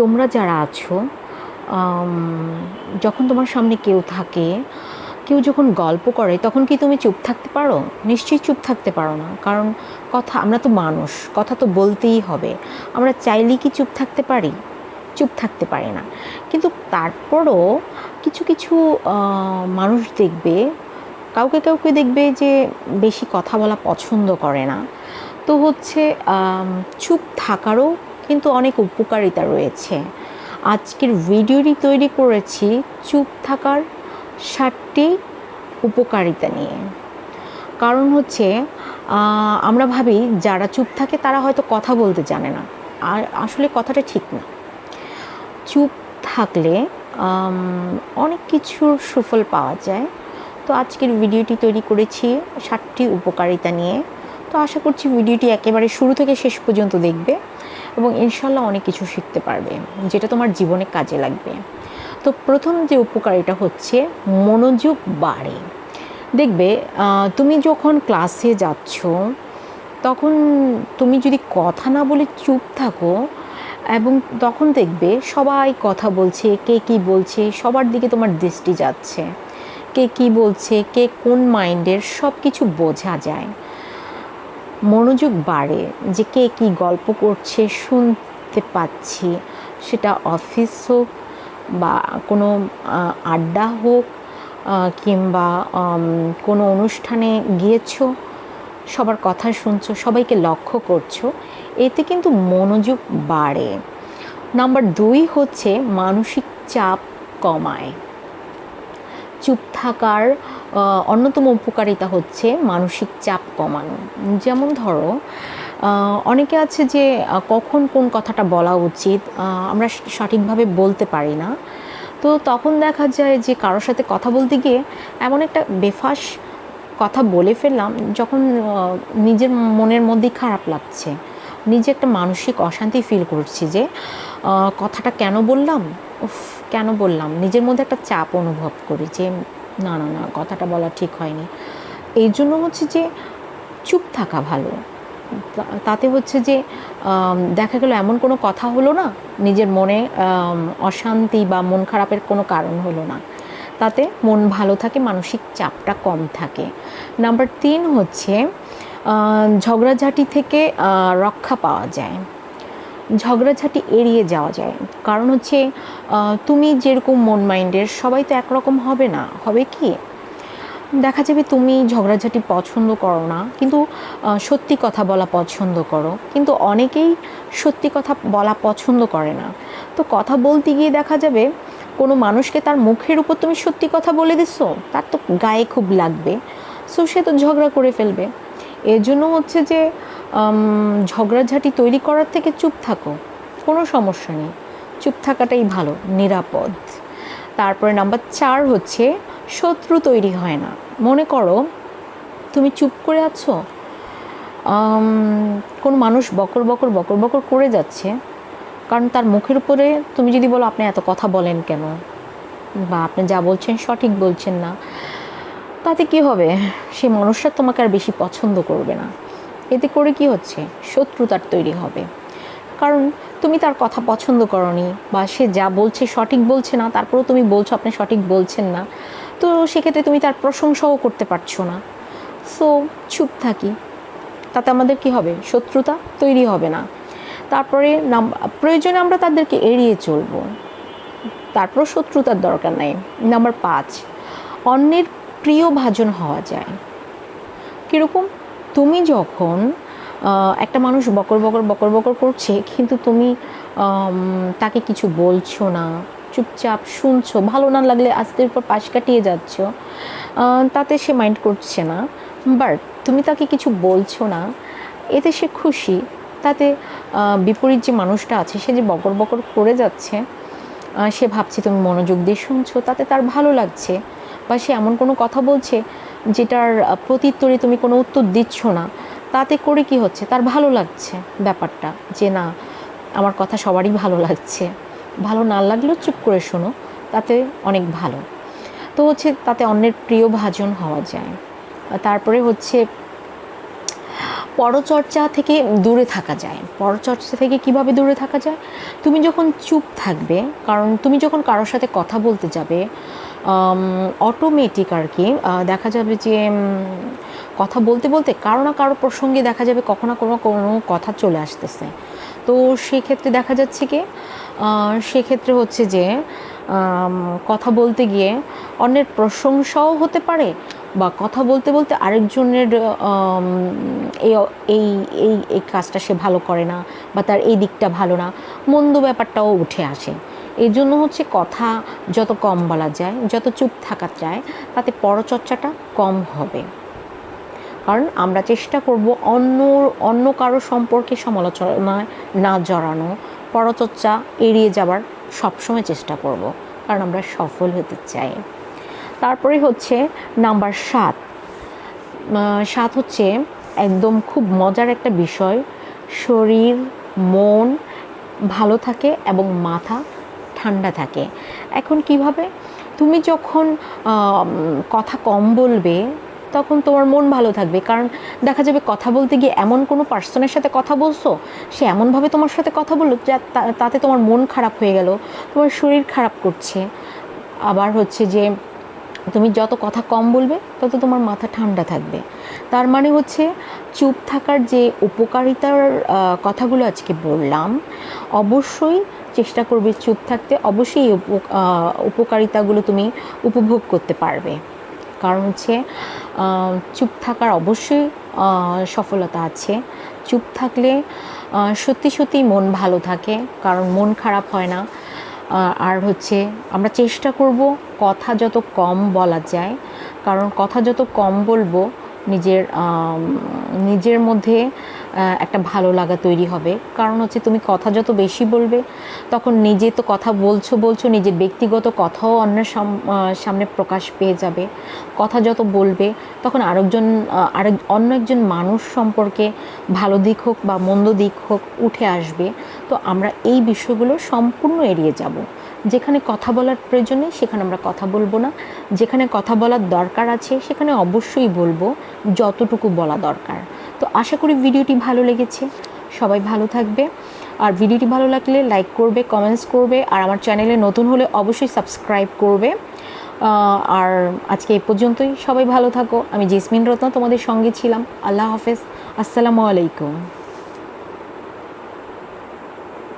তোমরা যারা আছো যখন তোমার সামনে কেউ থাকে, কেউ যখন গল্প করে, তখন কি তুমি চুপ থাকতে পারো? নিশ্চয়ই চুপ থাকতে পারো না। কারণ কথা, আমরা তো মানুষ, কথা তো বলতেই হবে। আমরা চাইলেই কি চুপ থাকতে পারি? চুপ থাকতে পারি না। কিন্তু তারপরও কিছু কিছু মানুষ দেখবে, কাউকে কাউকে দেখবে যে বেশি কথা বলা পছন্দ করে না। তো হচ্ছে চুপ থাকারও কিন্তু অনেক উপকারিতা রয়েছে। আজকের ভিডিওটি তৈরি করেছি চুপ থাকার ষাটটি উপকারিতা নিয়ে। কারণ হচ্ছে আমরা ভাবি যারা চুপ থাকে তারা হয়তো কথা বলতে জানে না। আর আসলে কথাটা ঠিক না। চুপ থাকলে অনেক কিছুর সুফল পাওয়া যায়। তো আজকের ভিডিওটি তৈরি করেছি ষাটটি উপকারিতা নিয়ে। তো আশা করছি ভিডিওটি একেবারে শুরু থেকে শেষ পর্যন্ত দেখবে। এবং ইনশাল্লাহ অনেক কিছু শিখতে পারবে, যেটা তোমার জীবনে কাজে লাগবে। তো প্রথম যে উপকারিতা হচ্ছে মনোযোগ বাড়ে। দেখবে তুমি যখন ক্লাসে যাচ্ছ, তখন তুমি যদি কথা না বলে চুপ থাকো, এবং তখন দেখবে সবাই কথা বলছে, কে কি বলছে, সবার দিকে তোমার দৃষ্টি যাচ্ছে। কে কি বলছে, কে কোন মাইন্ডের সব কিছু বোঝা যায়। মনোযোগ বাড়ে যে কে কী গল্প করছে, শুনতে পাচ্ছি। সেটা অফিস হোক বা কোনো আড্ডা হোক কিংবা কোনো অনুষ্ঠানে গিয়েছো, সবার কথা শুনছো, সবাইকে লক্ষ্য করছ, এতে কিন্তু মনোযোগ বাড়ে। নাম্বার দুই হচ্ছে মানসিক চাপ কমায়। চুপ থাকার অন্যতম উপকারিতা হচ্ছে মানসিক চাপ কমানো। যেমন ধরো অনেকে আছে যে কখন কোন কথাটা বলা উচিত আমরা সঠিকভাবে বলতে পারি না। তো তখন দেখা যায় যে, কারোর সাথে কথা বলতে গিয়ে এমন একটা বেফাস কথা বলে ফেললাম, যখন নিজের মনের মধ্যেই খারাপ লাগছে। নিজে একটা মানসিক অশান্তি ফিল করছি যে কথাটা কেন বললাম? উফ কেন বললাম? নিজের মধ্যে একটা চাপ অনুভব করি যে, না না না, কথাটা বলা ঠিক হয়নি। এই জন্য হচ্ছে যে, চুপ থাকা ভালো। তাতে হচ্ছে যে দেখা গেল এমন কোনো কথা হলো না, নিজের মনে অশান্তি বা মন খারাপের কোনো কারণ হলো না। তাতে মন ভালো থাকে, মানসিক চাপটা কম থাকে। নাম্বার তিন হচ্ছে ঝগড়াঝাটি থেকে রক্ষা পাওয়া যায়। ঝগড়াঝাটি এড়িয়ে যাওয়া যায়। কারণ হচ্ছে তুমি যেরকম মন মাইন্ডের, সবাই তো একরকম হবে না। হবে কি? দেখা যাবে তুমি ঝগড়াঝাটি পছন্দ করো না, কিন্তু সত্যি কথা বলা পছন্দ করো। কিন্তু অনেকেই সত্যি কথা বলা পছন্দ করে না। তো কথা বলতে গিয়ে দেখা যাবে, কোনো মানুষকে তার মুখের উপর তুমি সত্যি কথা বলে দিছো, তার তো গায়ে খুব লাগবে। সো সে তো ঝগড়া করে ফেলবে। এর জন্য হচ্ছে যে ঝগড়াঝাটি তৈরি করার থেকে চুপ থাকো, কোনো সমস্যা নেই। চুপ থাকাটাই ভালো, নিরাপদ। তারপরে নাম্বার চার হচ্ছে, শত্রু তৈরি হয় না। মনে করো, তুমি চুপ করে আছো কোনো মানুষ বকর বকর বকর বকর করে যাচ্ছে, কারণ তার মুখের উপরে তুমি যদি বলো, আপনি এত কথা বলেন কেন? বা, আপনি যা বলছেন সঠিক বলছেন না। তাতে কি হবে? সে মানুষটা তোমাকে আর বেশি পছন্দ করবে না। এতে করে কি হচ্ছে? শত্রুতার তৈরি হবে। কারণ তুমি তার কথা পছন্দ করনি বা সে যা বলছে সঠিক বলছে না, তারপরেও তুমি বলছো আপনি সঠিক বলছেন না, তো সেক্ষেত্রে তুমি তার প্রশংসাও করতে পারছ না। সো চুপ থাকি। তাতে আমাদের কি হবে? শত্রুতা তৈরি হবে না। তারপরে প্রয়োজনে আমরা তাদেরকে এড়িয়ে চলবো। তারপর শত্রুতার দরকার নাই। নাম্বার পাঁচ, অন্যের প্রিয় ভাজন হওয়া যায়। কীরকম? তুমি যখন একটা মানুষ বকর বকর বকর বকর করছে, কিন্তু তুমি তাকে কিছু বলছো না, চুপচাপ শুনছো, ভালো না লাগলে আস্তের পর পাশ কাটিয়ে যাচ্ছ তাতে সে মাইন্ড করছে না। বাট তুমি তাকে কিছু বলছো না, এতে সে খুশি। তাতে বিপরীত যে মানুষটা আছে, সে যে বকর বকর করে যাচ্ছে সে ভাবছে তুমি মনোযোগ দিয়ে শুনছো, তাতে তার ভালো লাগছে, বা সে এমন কোনো কথা বলছে যেটার আহ, প্রত্যুত্তরে তুমি কোনো উত্তর দিচ্ছ না তাতে করে কি হচ্ছে? তার ভালো লাগছে ব্যাপারটা যে না আমার কথা সবারই ভালো লাগছে। ভালো না লাগলেও চুপ করে শোনো তাতে অনেক ভালো। তো হচ্ছে তাতে অন্যের প্রিয় ভাজন হওয়া যায়। তারপরে হচ্ছে পরচর্চা থেকে দূরে থাকা যায়। পরচর্চা থেকে কীভাবে দূরে থাকা যায়? তুমি যখন চুপ থাকবে কারণ তুমি যখন কারোর সাথে কথা বলতে যাবে অটোমেটিক আর কি দেখা যাবে যে কথা বলতে বলতে কারও না কারও প্রসঙ্গে দেখা যাবে কখনো কোনো কোনো কথা চলে আসতেছে। তো সেক্ষেত্রে দেখা যাচ্ছে কি সেক্ষেত্রে হচ্ছে যে কথা বলতে গিয়ে অন্যের প্রশংসাও হতে পারে বা কথা বলতে বলতে আরেকজনের এই এই এই কাজটা সে ভালো করে না বা তার এই দিকটা ভালো না, মন্দ ব্যাপারটাও উঠে আসে। এই জন্য হচ্ছে কথা যত কম বলা যায়, যত চুপ থাকা যায়, তাতে পরচর্চাটা কম হবে। কারণ আমরা চেষ্টা করব অন্য অন্য কারও সম্পর্কে সমালোচনায় না জড়ানো, পরচর্চা এড়িয়ে যাবার সবসময় চেষ্টা করব, কারণ আমরা সফল হতে চাই। তারপরে হচ্ছে নাম্বার সাত। সাত হচ্ছে একদম খুব মজার একটা বিষয়, শরীর, মন ভালো থাকে এবং মাথা ঠান্ডা থাকে। এখন কীভাবে? তুমি যখন কথা কম বলবে, তখন তোমার মন ভালো থাকবে। কারণ দেখা যাবে কথা বলতে গিয়ে এমন কোনো পার্সনের সাথে কথা বলছো, সে এমনভাবে তোমার সাথে কথা বলল যা তাতে তোমার মন খারাপ হয়ে গেল, তোমার শরীর খারাপ করছে। আবার হচ্ছে যে, তুমি যত কথা কম বলবে, তত তোমার মাথা ঠান্ডা থাকবে। তার মানে হচ্ছে, চুপ থাকার যে উপকারিতার কথাগুলো আজকে বললাম, অবশ্যই চেষ্টা করবে চুপ থাকতে, অবশ্যই উপ- উপকারিতাগুলো তুমি উপভোগ করতে পারবে। কারণ হচ্ছে চুপ থাকার অবশ্যই সফলতা আছে। চুপ থাকলে সত্যি সত্যি মন ভালো থাকে, কারণ মন খারাপ হয় না। আর হচ্ছে, আমরা চেষ্টা করব কথা যত কম বলা যায়, কারণ কথা যত কম বলব, নিজের নিজের মধ্যে একটা ভালো লাগা তৈরি হবে। কারণ হচ্ছে তুমি কথা যত বেশি বলবে, তখন নিজে তো কথা বলছো বলছো নিজের ব্যক্তিগত কথাও অন্যের সামনে প্রকাশ পেয়ে যাবে। কথা যত বলবে, তখন আরেকজন আরেক, অন্য একজন মানুষ সম্পর্কে ভালো দিক হোক বা মন্দ দিক হোক উঠে আসবে। তো আমরা এই বিষয়গুলো সম্পূর্ণ এড়িয়ে যাব। যেখানে কথা বলার প্রয়োজন সেখানে আমরা কথা বলব না। যেখানে কথা বলার দরকার আছে, সেখানে অবশ্যই বলব, যতটুকু বলা দরকার। তো আশা করি ভিডিওটি ভালো লেগেছে। সবাই ভালো থাকবে। আর ভিডিওটি ভালো লাগলে লাইক করবে কমেন্টস করবে, আর আমার চ্যানেলে নতুন হলে অবশ্যই সাবস্ক্রাইব করবে। আর আজকে এ পর্যন্তই। সবাই ভালো থাকো। আমি জেসমিন রত্ন তোমাদের সঙ্গে ছিলাম। আল্লাহ হাফেজ। আসসালামু আলাইকুম।